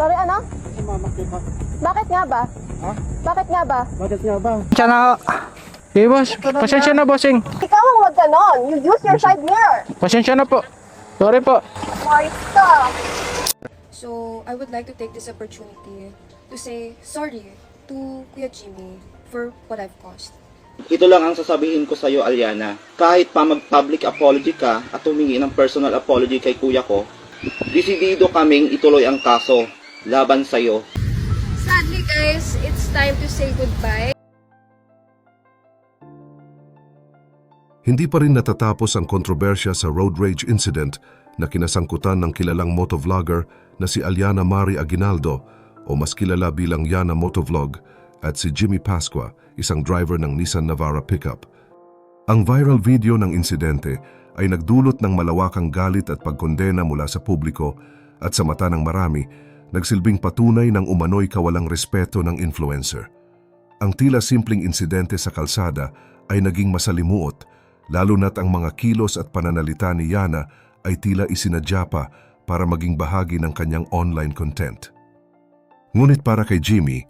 Sorry, ano? Sumamak ka. Bakit nga ba? Ha? Bakit nga ba? Bakit nga ba? Pasensya na. Okay, boss. Pasensya na, bossing. Ikaw ang wag ganon. You use your side mirror. Pasensya na po. Sorry po. Ka. So, I would like to take this opportunity to say sorry to Kuya Jimmy for what I've caused. Ito lang ang sasabihin ko sa iyo, Aliana. Kahit pa mag-public apology ka at humingi ng personal apology kay kuya ko, desidido kaming ituloy ang kaso laban sa iyo. Sadly, guys, it's time to say goodbye. Hindi pa rin natatapos ang kontrobersya sa road rage incident na kinasangkutan ng kilalang motovlogger na si Aliana Mari Aguinaldo o mas kilala bilang Yana Motovlog at si Jimmy Pasqua, isang driver ng Nissan Navara pickup. Ang viral video ng insidente ay nagdulot ng malawakang galit at pagkondena mula sa publiko at sa mata ng marami, nagsilbing patunay ng umano'y kawalang respeto ng influencer. Ang tila simpleng insidente sa kalsada ay naging masalimuot, lalo na't ang mga kilos at pananalita ni Yana ay tila isinadya pa para maging bahagi ng kanyang online content. Ngunit para kay Jimmy,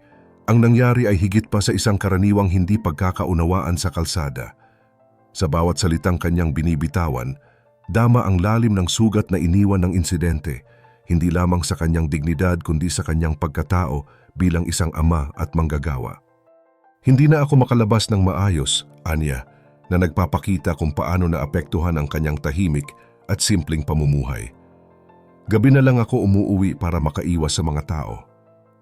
ang nangyari ay higit pa sa isang karaniwang hindi pagkakaunawaan sa kalsada. Sa bawat salitang kanyang binibitawan, dama ang lalim ng sugat na iniwan ng insidente, hindi lamang sa kanyang dignidad kundi sa kanyang pagkatao bilang isang ama at manggagawa. Hindi na ako makalabas ng maayos, Anya, na nagpapakita kung paano naapektuhan ang kanyang tahimik at simpleng pamumuhay. Gabi na lang ako umuuwi para makaiwas sa mga tao.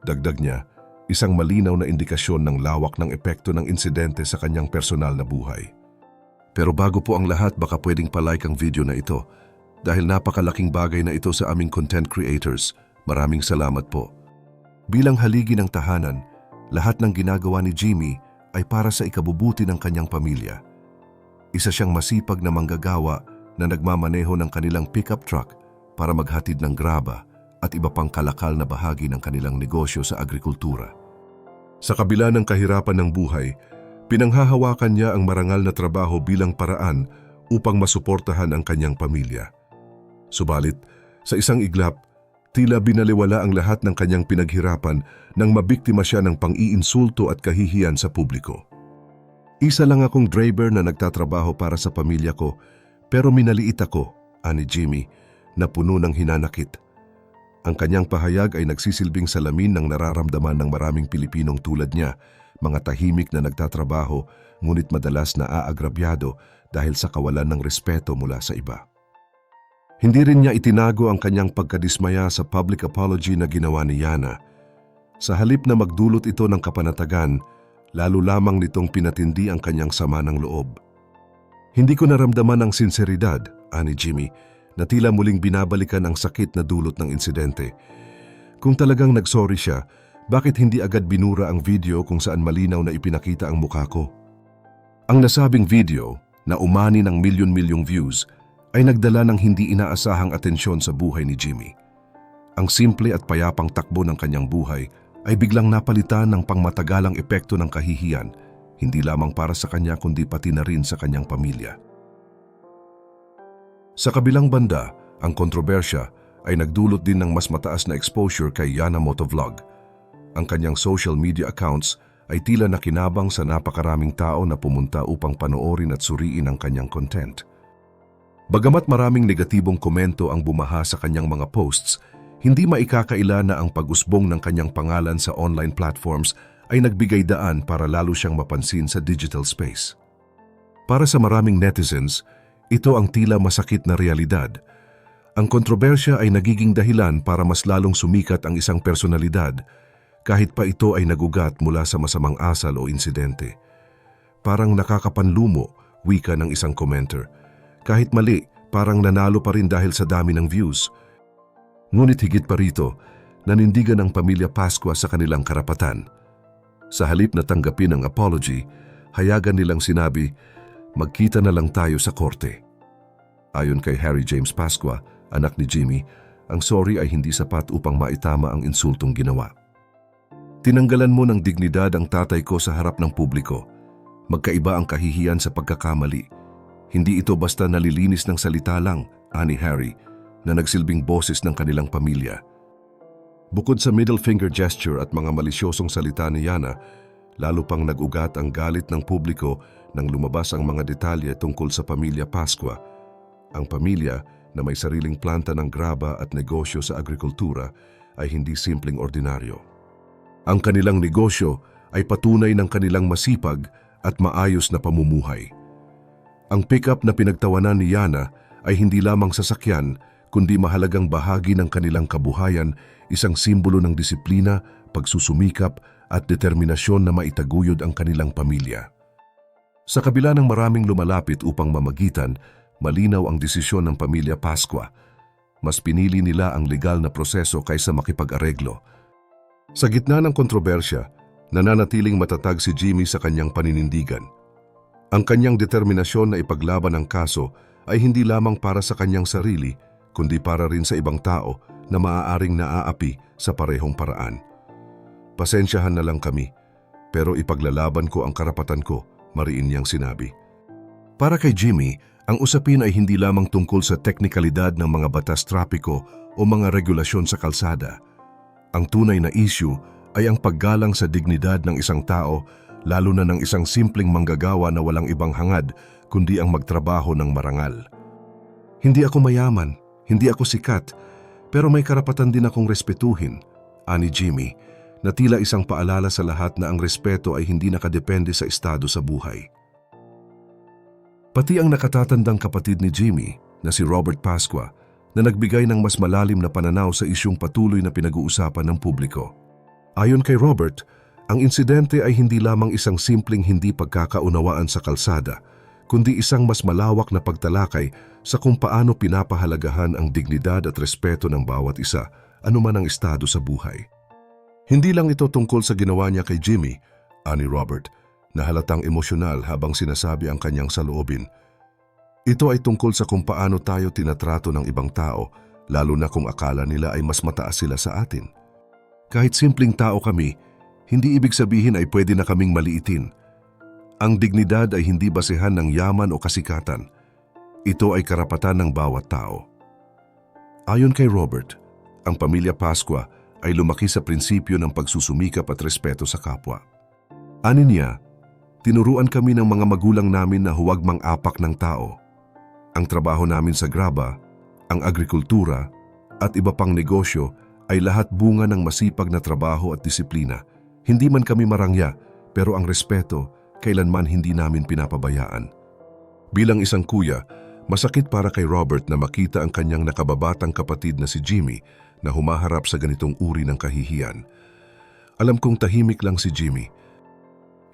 Dagdag niya, isang malinaw na indikasyon ng lawak ng epekto ng insidente sa kanyang personal na buhay. Pero bago po ang lahat, baka pwedeng palike ang video na ito dahil napakalaking bagay na ito sa aming content creators. Maraming salamat po. Bilang haligi ng tahanan, lahat ng ginagawa ni Jimmy ay para sa ikabubuti ng kanyang pamilya. Isa siyang masipag na manggagawa na nagmamaneho ng kanilang pickup truck para maghatid ng graba at iba pang kalakal na bahagi ng kanilang negosyo sa agrikultura. Sa kabila ng kahirapan ng buhay, pinanghahawakan niya ang marangal na trabaho bilang paraan upang masuportahan ang kanyang pamilya. Subalit, sa isang iglap, tila binaliwala ang lahat ng kanyang pinaghirapan nang mabiktima siya ng pang-iinsulto at kahihiyan sa publiko. Isa lang akong driver na nagtatrabaho para sa pamilya ko, pero minaliit ako, ani Jimmy, na puno ng hinanakit. Ang kanyang pahayag ay nagsisilbing salamin ng nararamdaman ng maraming Pilipinong tulad niya, mga tahimik na nagtatrabaho ngunit madalas na aagrabyado dahil sa kawalan ng respeto mula sa iba. Hindi rin niya itinago ang kanyang pagkadismaya sa public apology na ginawa ni Yana. Sa halip na magdulot ito ng kapanatagan, lalo lamang nitong pinatindi ang kanyang sama ng loob. Hindi ko naramdaman ang sinseridad, ani Jimmy, na tila muling binabalikan ang sakit na dulot ng insidente. Kung talagang nagsorry siya, bakit hindi agad binura ang video kung saan malinaw na ipinakita ang mukha ko? Ang nasabing video, na umani ng milyon-milyong views, ay nagdala ng hindi inaasahang atensyon sa buhay ni Jimmy. Ang simple at payapang takbo ng kanyang buhay ay biglang napalitan ng pangmatagalang epekto ng kahihiyan, hindi lamang para sa kanya kundi pati na rin sa kanyang pamilya. Sa kabilang banda, ang kontrobersya ay nagdulot din ng mas mataas na exposure kay Yana Motovlog. Ang kanyang social media accounts ay tila nakinabang sa napakaraming tao na pumunta upang panoorin at suriin ang kanyang content. Bagamat maraming negatibong komento ang bumaha sa kanyang mga posts, hindi maikakaila na ang pag-usbong ng kanyang pangalan sa online platforms ay nagbigay daan para lalo siyang mapansin sa digital space. Para sa maraming netizens, ito ang tila masakit na realidad. Ang kontrobersya ay nagiging dahilan para mas lalong sumikat ang isang personalidad kahit pa ito ay nagugat mula sa masamang asal o insidente. Parang nakakapanlumo, wika ng isang commenter. Kahit mali, parang nanalo pa rin dahil sa dami ng views. Ngunit higit pa rito, nanindigan ang pamilya Pasqua sa kanilang karapatan. Sa halip na tanggapin ang apology, hayagan nilang sinabi, magkita na lang tayo sa korte. Ayon kay Harry James Pasqua, anak ni Jimmy, ang sorry ay hindi sapat upang maitama ang insultong ginawa. Tinanggalan mo ng dignidad ang tatay ko sa harap ng publiko. Magkaiba ang kahihiyan sa pagkakamali. Hindi ito basta nalilinis ng salita lang, ani Harry, na nagsilbing boses ng kanilang pamilya. Bukod sa middle finger gesture at mga malisyosong salita ni Yana, lalo pang nag-ugat ang galit ng publiko nang lumabas ang mga detalye tungkol sa pamilya Pasqua. Ang pamilya na may sariling planta ng graba at negosyo sa agrikultura ay hindi simpleng ordinaryo. Ang kanilang negosyo ay patunay ng kanilang masipag at maayos na pamumuhay. Ang pickup na pinagtawanan ni Yana ay hindi lamang sasakyan kundi mahalagang bahagi ng kanilang kabuhayan, isang simbolo ng disiplina, pagsusumikap at determinasyon na maitaguyod ang kanilang pamilya. Sa kabila ng maraming lumalapit upang mamagitan, malinaw ang desisyon ng pamilya Pasqua. Mas pinili nila ang legal na proseso kaysa makipag-areglo. Sa gitna ng kontrobersya, nananatiling matatag si Jimmy sa kanyang paninindigan. Ang kanyang determinasyon na ipaglaban ang kaso ay hindi lamang para sa kanyang sarili, kundi para rin sa ibang tao na maaaring naaapi sa parehong paraan. Pasensyahan na lang kami, pero ipaglalaban ko ang karapatan ko, mariin niyang sinabi. Para kay Jimmy, ang usapin ay hindi lamang tungkol sa teknikalidad ng mga batas trapiko o mga regulasyon sa kalsada. Ang tunay na issue ay ang paggalang sa dignidad ng isang tao, lalo na ng isang simpleng manggagawa na walang ibang hangad kundi ang magtrabaho ng marangal. Hindi ako mayaman, hindi ako sikat, pero may karapatan din akong respetuhin, ani Jimmy, na tila isang paalala sa lahat na ang respeto ay hindi nakadepende sa estado sa buhay. Pati ang nakatatandang kapatid ni Jimmy na si Robert Pasqua na nagbigay ng mas malalim na pananaw sa isyong patuloy na pinag-uusapan ng publiko. Ayon kay Robert, ang insidente ay hindi lamang isang simpleng hindi pagkakaunawaan sa kalsada, kundi isang mas malawak na pagtalakay sa kung paano pinapahalagahan ang dignidad at respeto ng bawat isa, anuman ang estado sa buhay. Hindi lang ito tungkol sa ginawa niya kay Jimmy, ani Robert, na halatang emosyonal habang sinasabi ang kanyang saloobin. Ito ay tungkol sa kung paano tayo tinatrato ng ibang tao, lalo na kung akala nila ay mas mataas sila sa atin. Kahit simpleng tao kami, hindi ibig sabihin ay pwede na kaming maliitin. Ang dignidad ay hindi basehan ng yaman o kasikatan. Ito ay karapatan ng bawat tao. Ayon kay Robert, ang pamilya Pasqua ay lumaki sa prinsipyo ng pagsusumikap at respeto sa kapwa. Ani niya, tinuruan kami ng mga magulang namin na huwag mang-apak ng tao. Ang trabaho namin sa graba, ang agrikultura, at iba pang negosyo ay lahat bunga ng masipag na trabaho at disiplina. Hindi man kami marangya, pero ang respeto kailanman hindi namin pinapabayaan. Bilang isang kuya, masakit para kay Robert na makita ang kanyang nakababatang kapatid na si Jimmy na humaharap sa ganitong uri ng kahihiyan. Alam kong tahimik lang si Jimmy.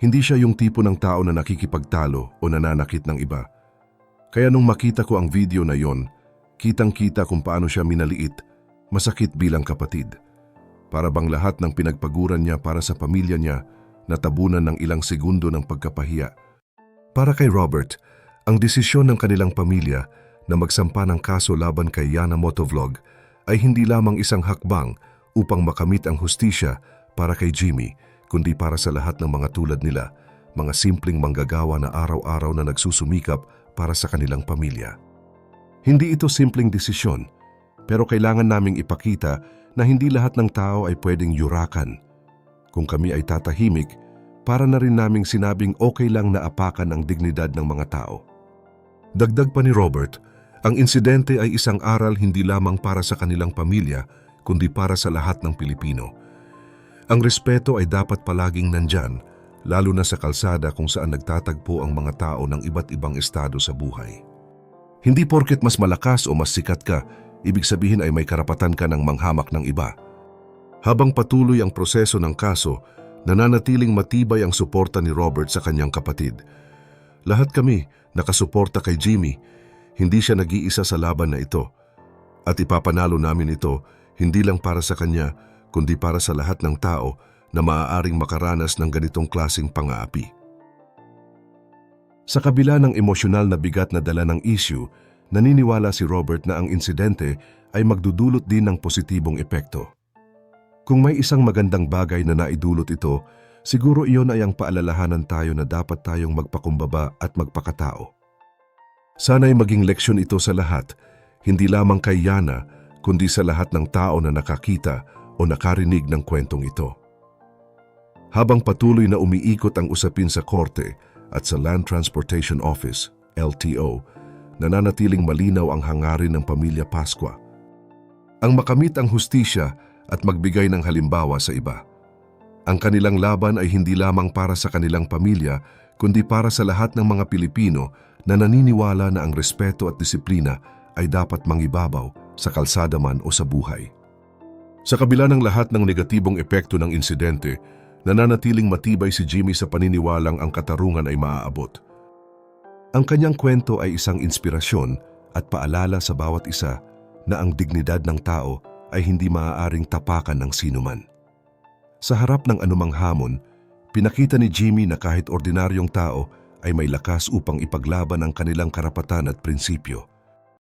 Hindi siya yung tipo ng tao na nakikipagtalo o nananakit ng iba. Kaya nung makita ko ang video na yon, kitang-kita kung paano siya minaliit, masakit bilang kapatid. Para bang lahat ng pinagpaguran niya para sa pamilya niya, natabunan ng ilang segundo ng pagkapahiya. Para kay Robert, ang desisyon ng kanilang pamilya na magsampa ng kaso laban kay Yana Motovlog ay hindi lamang isang hakbang upang makamit ang hustisya para kay Jimmy, kundi para sa lahat ng mga tulad nila, mga simpleng manggagawa na araw-araw na nagsusumikap para sa kanilang pamilya. Hindi ito simpleng desisyon, pero kailangan naming ipakita na hindi lahat ng tao ay pwedeng yurakan. Kung kami ay tatahimik, para na rin naming sinabing okay lang na apakan ang dignidad ng mga tao. Dagdag pa ni Robert, ang insidente ay isang aral hindi lamang para sa kanilang pamilya, kundi para sa lahat ng Pilipino. Ang respeto ay dapat palaging nandyan, lalo na sa kalsada kung saan nagtatagpo ang mga tao ng iba't ibang estado sa buhay. Hindi porket mas malakas o mas sikat ka, ibig sabihin ay may karapatan ka ng manghamak ng iba. Habang patuloy ang proseso ng kaso, nananatiling matibay ang suporta ni Robert sa kanyang kapatid. Lahat kami nakasuporta kay Jimmy, hindi siya nag-iisa sa laban na ito. At ipapanalo namin ito hindi lang para sa kanya, kundi para sa lahat ng tao na maaaring makaranas ng ganitong klasing pang-aapi. Sa kabila ng emosyonal na bigat na dala ng issue, naniniwala si Robert na ang insidente ay magdudulot din ng positibong epekto. Kung may isang magandang bagay na naidulot ito, siguro iyon ay ang paalalahanan tayo na dapat tayong magpakumbaba at magpakatao. Sana'y maging leksyon ito sa lahat, hindi lamang kay Yana, kundi sa lahat ng tao na nakakita o nakarinig ng kwentong ito. Habang patuloy na umiikot ang usapin sa korte at sa Land Transportation Office, LTO, nananatiling malinaw ang hangarin ng pamilya Pasqua. Ang makamit ang hustisya at magbigay ng halimbawa sa iba. Ang kanilang laban ay hindi lamang para sa kanilang pamilya, kundi para sa lahat ng mga Pilipino na naniniwala na ang respeto at disiplina ay dapat mangibabaw sa kalsada man o sa buhay. Sa kabila ng lahat ng negatibong epekto ng insidente, nananatiling matibay si Jimmy sa paniniwalang ang katarungan ay maaabot. Ang kanyang kwento ay isang inspirasyon at paalala sa bawat isa na ang dignidad ng tao ay hindi maaaring tapakan ng sinuman. Sa harap ng anumang hamon, pinakita ni Jimmy na kahit ordinaryong tao ay may lakas upang ipaglaban ang kanilang karapatan at prinsipyo.